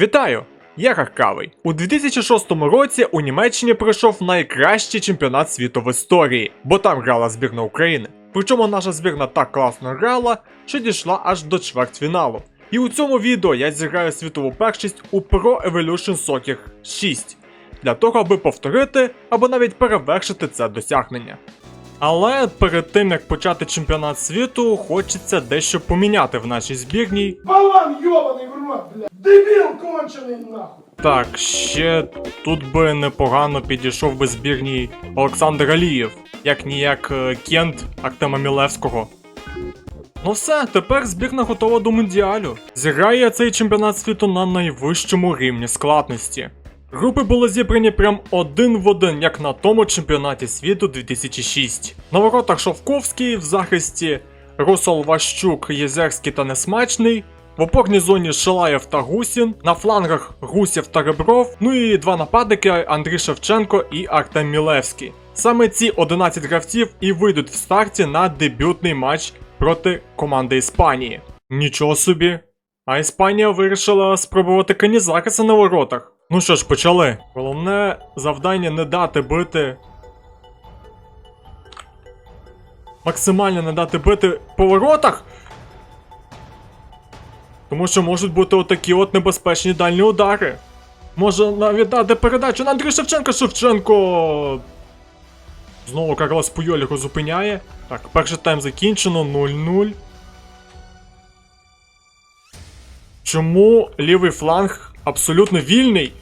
Вітаю! Я Харкавий. У 2006 році у Німеччині пройшов найкращий чемпіонат світу в історії, бо там грала збірна України. Причому наша збірна так класно грала, що дійшла аж до чвертьфіналу. І у цьому відео я зіграю світову першість у Pro Evolution Soccer 6 для того, аби повторити або навіть перевершити це досягнення. Але перед тим як почати чемпіонат світу, хочеться дещо поміняти в нашій збірній. Болван ебаный в рот, блядь! Дебил конченый нахуй! Так, ще тут би непогано підійшов би збірній Олександр Алієв, як ніяк е, Кент Артема Мілевського. Ну все, тепер збірна готова до мундіалю. Зіграє цей чемпіонат світу на найвищому рівні складності. Групи були зібрані прям один в один, як на тому чемпіонаті світу 2006. На воротах Шовковський, в захисті Русол Ващук, Єзерський та Несмачний. В опорній зоні Шилаєв та Гусін, на флангах Гусєв та Ребров, ну і два нападники Андрій Шевченко і Артем Мілевський. Саме ці 11 гравців і вийдуть в старті на дебютний матч проти команди Іспанії. Нічого собі. А Іспанія вирішила спробувати канізакаса на воротах. Ну що ж, почали. Головне завдання не дати бити. Максимально не дати бити по воротах. Тому що можуть бути отакі от небезпечні дальні удари. Може навіть дати передачу на Андрій Шевченко Шевченко. Знову Карлос Пуйоль його зупиняє. Так, перший тайм закінчено 0-0. Чому лівий фланг абсолютно вільний?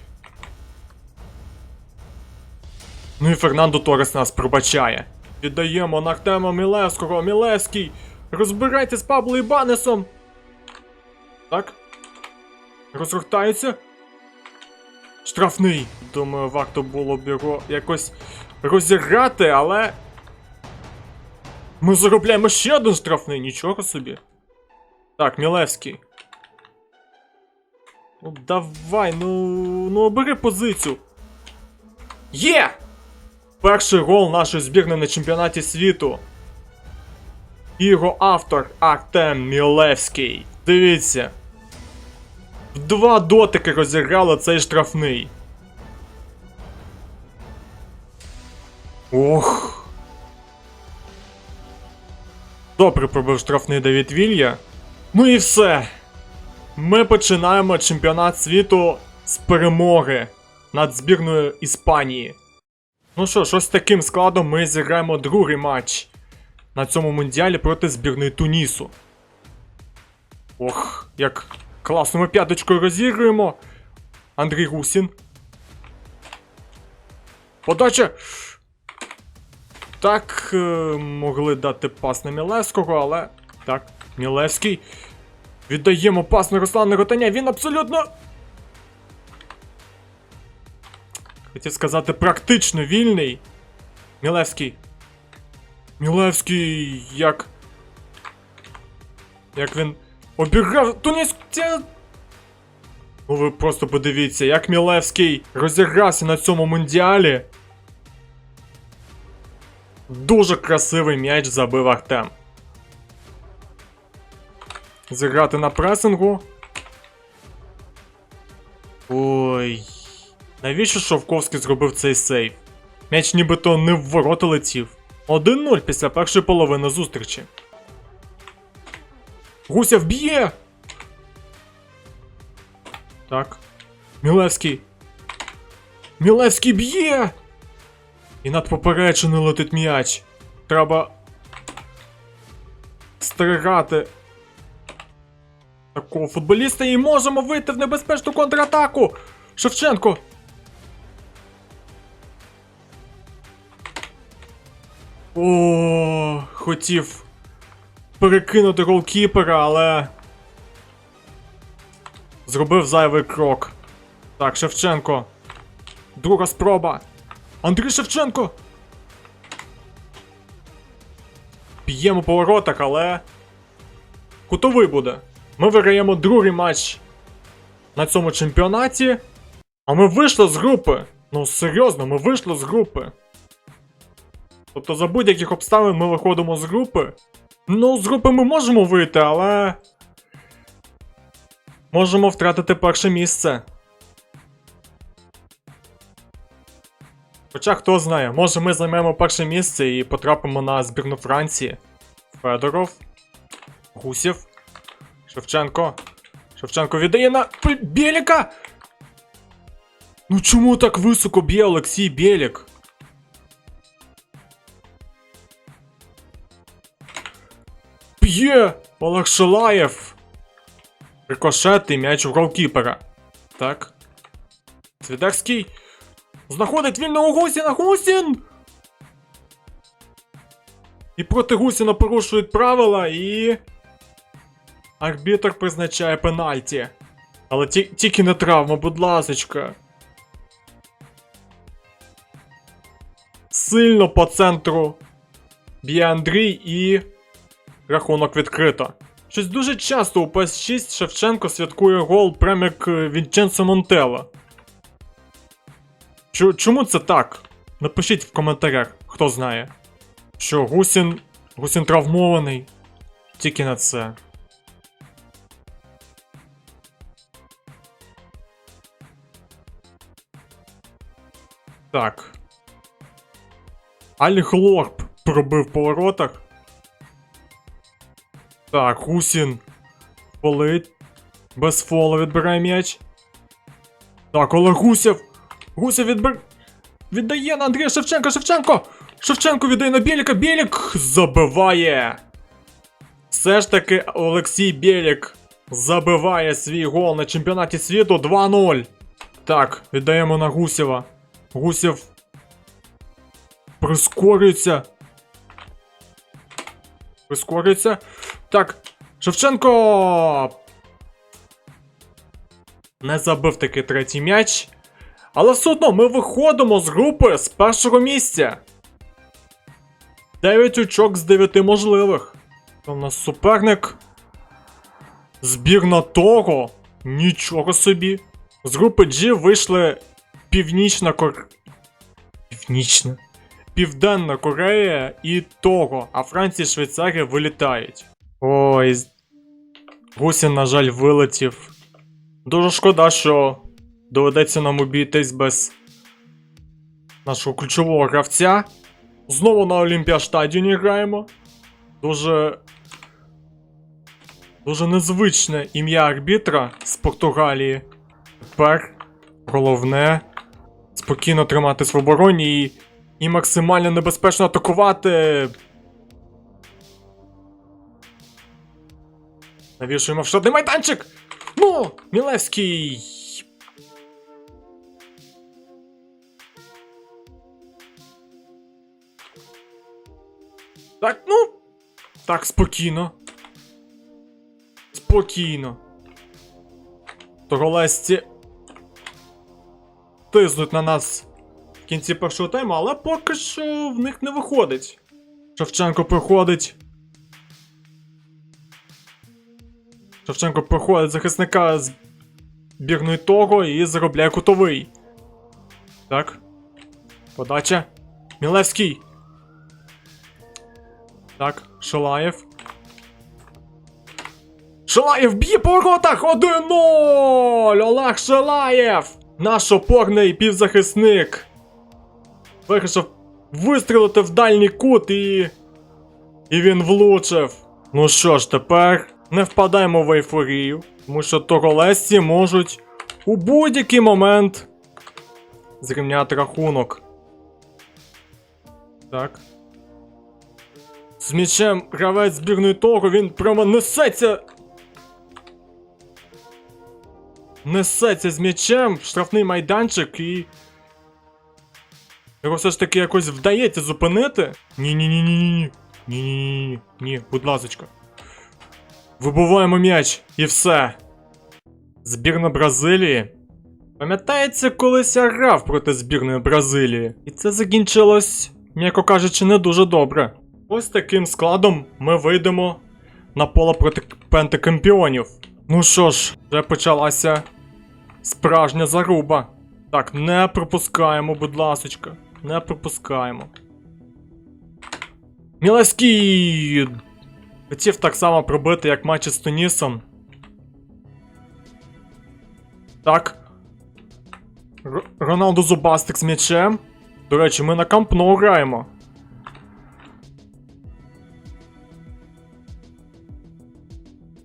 Ну і Фернандо Торес нас пробачає. Віддаємо на Артема Мілевського. Мілевський! Розбирайте з Пабло Ібанесом! Так. Розгортається. Штрафний. Думаю, варто було б його якось розіграти, але. Ми заробляємо ще один штрафний, нічого собі. Так, Мілевський. Ну давай, ну. Ну обери позицію. Є! Перший гол нашої збірної на чемпіонаті світу. Його автор Артем Мілевський. Дивіться. Два дотики розіграли цей штрафний. Ох. Добре пробив штрафний Давід Вілья. Ну і все. Ми починаємо чемпіонат світу з перемоги над збірною Іспанії. Ну що ж, ось таким складом ми зіграємо другий матч на цьому мундіалі проти збірної Тунісу. Ох, як класно ми п'яточкою розігруємо. Андрій Гусін. Подача! Так, е, могли дати пас на Мілевського, але. Так, Мілевський. Віддаємо пас на Руслана Ротаня. Він абсолютно. Хотів сказати, практично вільний. Мілевський. Мілевський як. Як він обіграв Тунісця. Ну ви просто подивіться, як Мілевський розігрався на цьому мундіалі. Дуже красивий м'яч забив Артем. Зіграти на пресингу. Ой. Навіщо Шовковський зробив цей сейв? М'яч нібито не в ворота летів. 1-0 після першої половини зустрічі. Гуся вб'є! Так. Мілевський. Мілевський б'є! І над поперечиною летить м'яч. Треба. Стригати. Такого футболіста і можемо вийти в небезпечну контратаку! Шевченко! О, хотів перекинути голкіпера, але. Зробив зайвий крок. Так, Шевченко. Друга спроба. Андрій Шевченко. Б'ємо по воротах, але. Кутовий буде. Ми виграємо другий матч на цьому чемпіонаті. А ми вийшли з групи. Ну, серйозно, ми вийшли з групи. Тобто за будь-яких обставин ми виходимо з групи. Ну, з групи ми можемо вийти, але. можемо втратити перше місце. Хоча хто знає, може ми займемо перше місце і потрапимо на збірну Франції. Федоров. Гусєв. Шевченко. Шевченко віддає на Біліка! Ну чому так високо б'є Олексій Білік? Б'є! Олег Шилаєв! Рикошет і м'яч у голкіпера. Так. Свідерський. Знаходить вільного Гусіна! Гусін! І проти Гусіна порушують правила і. Арбітр призначає пенальті. Але ті, тільки не травма, будь ласочка. Сильно по центру б'є Андрій і. Рахунок відкрито. Щось дуже часто у ПС6 Шевченко святкує гол прямо як е, Вінченцо Монтело. Чому це так? Напишіть в коментарях, хто знає. Що Гусін. Гусін травмований. Тільки на це. Так. Алі Хлорп пробив по воротах. Так, Гусін. Фолить. Без фолу відбирає м'яч. Так, Олег Гусєв. Гусєв відбир... Віддає на Андрія Шевченка. Шевченко! Шевченко віддає на Біліка. Білік забиває. Все ж таки Олексій Білік забиває свій гол на чемпіонаті світу 2-0. Так, віддаємо на Гусєва. Гусєв прискорюється. Прискорюється. Так, Шевченко. Не забив таки третій м'яч. Але все одно ми виходимо з групи з першого місця. 9 очок з 9 можливих. Це у нас суперник. Збірна того. Нічого собі. З групи G вийшли Північна Кор... Північна. Південна Корея і Того, а Франція і Швейцарія вилітають. Ой. Гусін, на жаль, вилетів. Дуже шкода, що доведеться нам обійтись без нашого ключового гравця. Знову на Олімпіаштадіоні граємо. Дуже. Дуже незвичне ім'я арбітра з Португалії. Тепер головне спокійно триматись в обороні і, і максимально небезпечно атакувати. Навішуємо в штатний майданчик! Ну, Мілевський. Так, ну. Так, спокійно. Спокійно. Торолесці тиснуть на нас в кінці першого тайму, але поки що в них не виходить. Шевченко проходить. Шевченко проходить захисника з бірної того і заробляє кутовий. Так. Подача. Мілевський. Так, Шалаєв. Шалаєв б'є по воротах! 1-0! Олег Шалаєв! Наш опорний півзахисник. Вирішив вистрілити в дальній кут і. І він влучив. Ну що ж, тепер не впадаємо в ейфорію, тому що Торолесці можуть у будь-який момент зрівняти рахунок. Так. З м'ячем гравець збірної Тору, він прямо несеться. Несеться з м'ячем в штрафний майданчик і. Його все ж таки якось вдається зупинити. Ні-ні-ні-ні-ні. Ні-ні-ні. Ні, будь ласочка. Вибуваємо м'яч і все. Збірна Бразилії. Пам'ятається, колись я грав проти збірної Бразилії. І це закінчилось, м'яко кажучи, не дуже добре. Ось таким складом ми вийдемо на поле проти пентакампіонів. Ну що ж, вже почалася справжня заруба. Так, не пропускаємо, будь ласочка. Не пропускаємо. Мілевський хотів так само пробити, як матчі з Тунісом. Так. Р- Роналду Зубастик з м'ячем. До речі, ми на Камп Ноу граємо.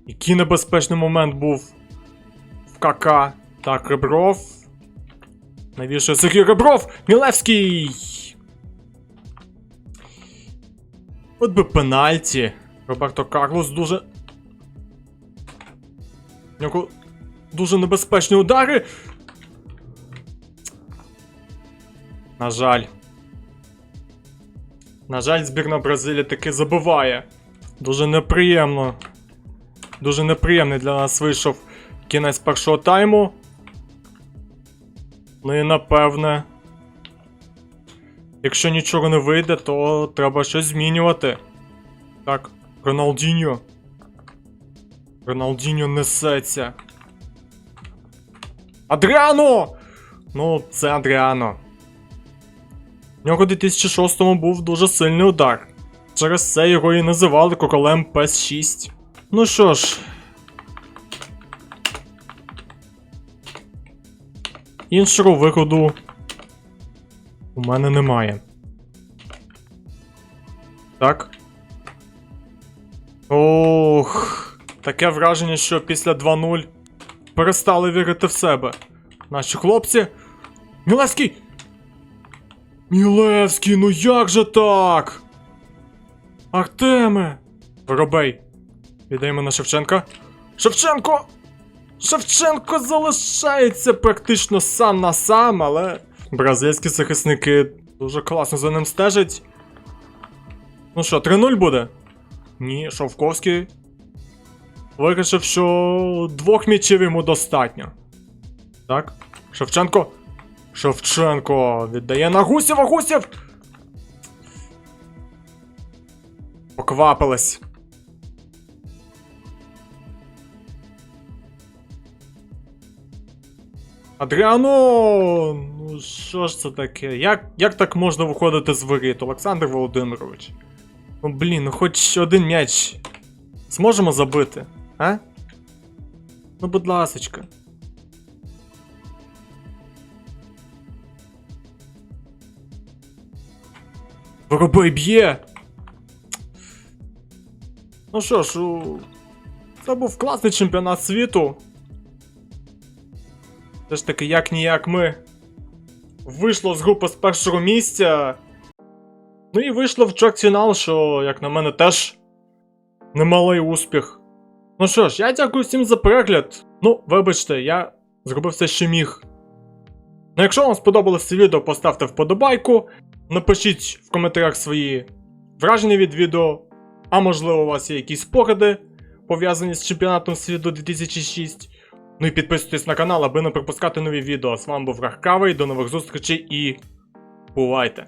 Який небезпечний момент був в КК. Так, Ребров. Навіщо Сергій Ребров? Мілевський! От би пенальті. Роберто Карлос дуже. Нього дуже небезпечні удари. На жаль. На жаль, збірна Бразилії таки забиває. Дуже неприємно. Дуже неприємний для нас вийшов кінець першого тайму. Ну і напевне. Якщо нічого не вийде, то треба щось змінювати. Так, Роналдіньо. Роналдіньо несеться. Адріано! Ну, це Адріано. В нього у 2006-му був дуже сильний удар. Через це його і називали королем пес 6 Ну що ж. Іншого виходу у мене немає. Так. Ох. Таке враження, що після 2-0 перестали вірити в себе. Наші хлопці. Мілевський! Мілевський, ну як же так? Артеме! Воробей. Віддаємо на Шевченка. Шевченко! Шевченко залишається практично сам на сам, але бразильські захисники дуже класно за ним стежать. Ну що, 3-0 буде? Ні, Шовковський. Вирішив, що двох м'ячів йому достатньо. Так, Шевченко. Шевченко віддає на Гусєва, Гусєв! Поквапились. Адріано! Ну що ж це таке? Як, як так можна виходити з воріт, Олександр Володимирович? Ну блін, ну хоч один м'яч зможемо забити, а? Ну, будь ласочка. Воробей б'є! Ну що ж, у... це був класний чемпіонат світу. Все ж таки, як ніяк ми вийшло з групи з першого місця. Ну і вийшло в чвертьфінал, що, як на мене, теж немалий успіх. Ну що ж, я дякую всім за перегляд. Ну, вибачте, я зробив все, що міг. Ну, якщо вам сподобалось це відео, поставте вподобайку. Напишіть в коментарях свої враження від відео, а можливо, у вас є якісь спогади, пов'язані з чемпіонатом світу 2006. Ну і підписуйтесь на канал, аби не пропускати нові відео. З вами був Рахкавий, до нових зустрічей і бувайте!